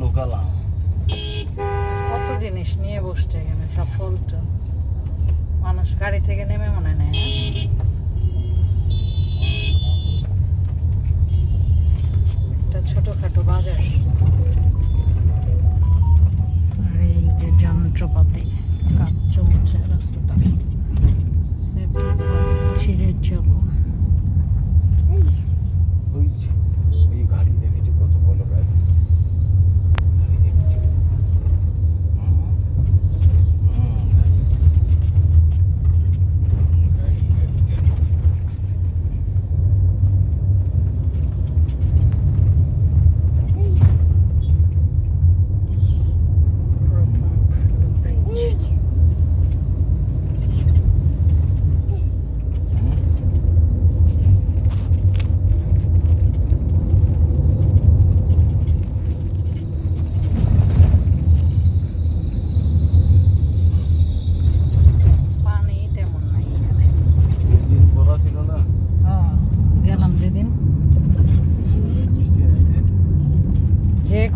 local কত জিনিস নিয়ে বসছে এখানে সব ফলটা মানুষ গাড়ি থেকে নেমে মনে নেয়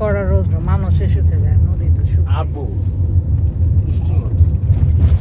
করা